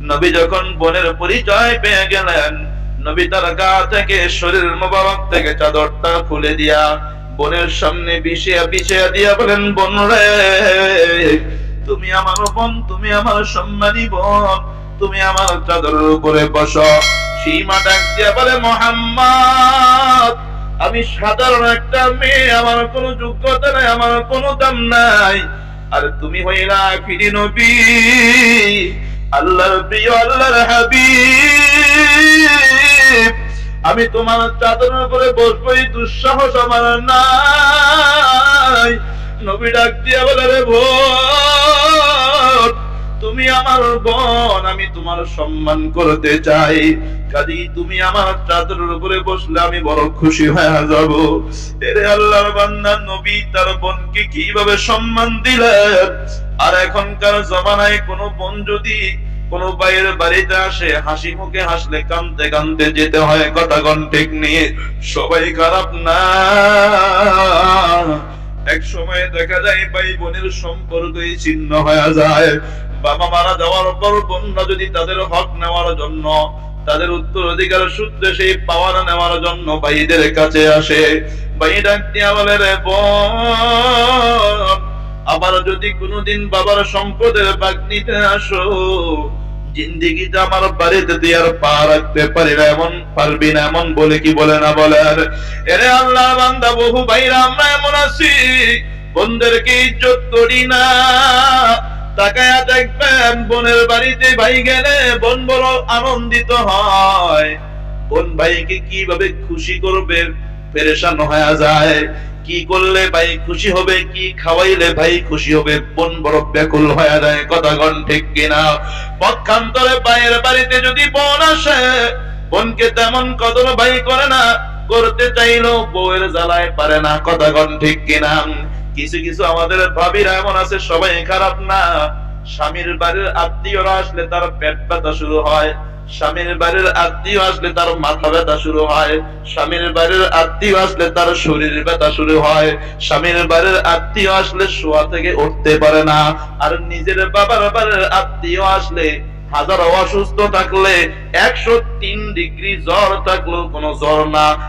নবী যখন বোনের পরিচয় পেয়ে গেলেন, নবী তার গা থেকে শরীর মোবারক থেকে চাদরটা খুলে দিয়া বোনের সামনে বিছিয়া বিছিয়া দিয়া বলেন, বোন রে, তুমি আমার বোন, তুমি আমার সম্মানী বোন, তুমি আমার চাদরের উপরে বসো। সীমা ডাক দিয়া বলে, মোহাম্মদ, আমি সাধারণ একটা মেয়ে, আমার কোনো যোগ্যতা নাই, আমার কোনো দাম নাই। আর তুমি হইলা ফিরি নবী। আল্লাহর আল্লাহর হাবিব। আমি তোমার চাদরের উপরে বসবো এই দুঃসাহস আমার নাই। নবী ডাক দিয়া বলে, রে তুমি আমার বোন, আমি তোমার সম্মান করতে চাই। কাজী তুমি আমার চাদরের উপরে বসলে আমি বড় খুশি হয়ে যাব। এরে আল্লাহর বান্দা, নবী তার বোনকে কীভাবে সম্মান দিলেন? আর এখনকার জমানায় কোন বোন যদি কোন বাইরের বাড়িতে আসে, হাসি মুখে হাসলে যেতে হয় কথা নিয়ে। সবাই খারাপ না। এক সময় দেখা যায় ভাই বোনের সম্পর্কই ছিন্ন হয়ে যায়। বাবা মারা যাওয়ার পর বোনরা যদি তাদের হক নেওয়ার জন্য, তাদের উত্তরাধিকার সূত্রে সেই পাওয়ার নেওয়ার জন্য ভাইদের কাছে আসে। ভাই ডাক বলে, রে আবার যদি কোনোদিন বাবার সম্পদের ভাগ নিতে আসো জিন্দিগিতে আমার বাড়িতে আর পা রাখতে পারি না এমন পারবি না, এমন বলে কি বলে না বলে? আর এরে আল্লাহ বান্দা, বহু ভাইরা আমরা এমন আছি বোনদেরকে ইজ্জত করি না। তাকায়া দেখবেন, বোনের বাড়িতে ভাই গেলে বোন বড় আনন্দিত হয়। বোন ভাইকে কীভাবে খুশি করবে, পেরেশান হয়ে যায়। কি করলে ভাই খুশি হবে, কি খাওয়াইলে ভাই খুশি হবে? বোন বড় ব্যাকুল হয়ে যায়, কথা গণ ঠিক কিনা? পক্ষান্তরে ভাইয়ের বাড়িতে যদি বোন আসে, বোনকে তেমন কদর ভাই করে না, করতে চাইলেও বউয়ের জ্বালায় পারে না, কথা গণ ঠিক কিনা? কিছু কিছু আমাদের ভাবিরা এমন আছে, সবাই খারাপ না। স্বামীর বাড়ির আত্মীয়রা আসলে তার পেট ব্যথা শুরু হয়। স্বামীর বাড়ির আত্মীয় আসলে তার মাথা ব্যথা শুরু হয়। স্বামীর বাড়ির আত্মীয় আসলে তার শরীর ব্যথা শুরু হয়। স্বামীর বাড়ির আত্মীয় আসলে শোয়া থেকে উঠতে পারে না। আর নিজের বাবার বাড়ির আত্মীয় আসলে হাজার অসুস্থ থাকলে একশো তিন ডিগ্রি জ্বর থাকলেও কোনো জ্বর না।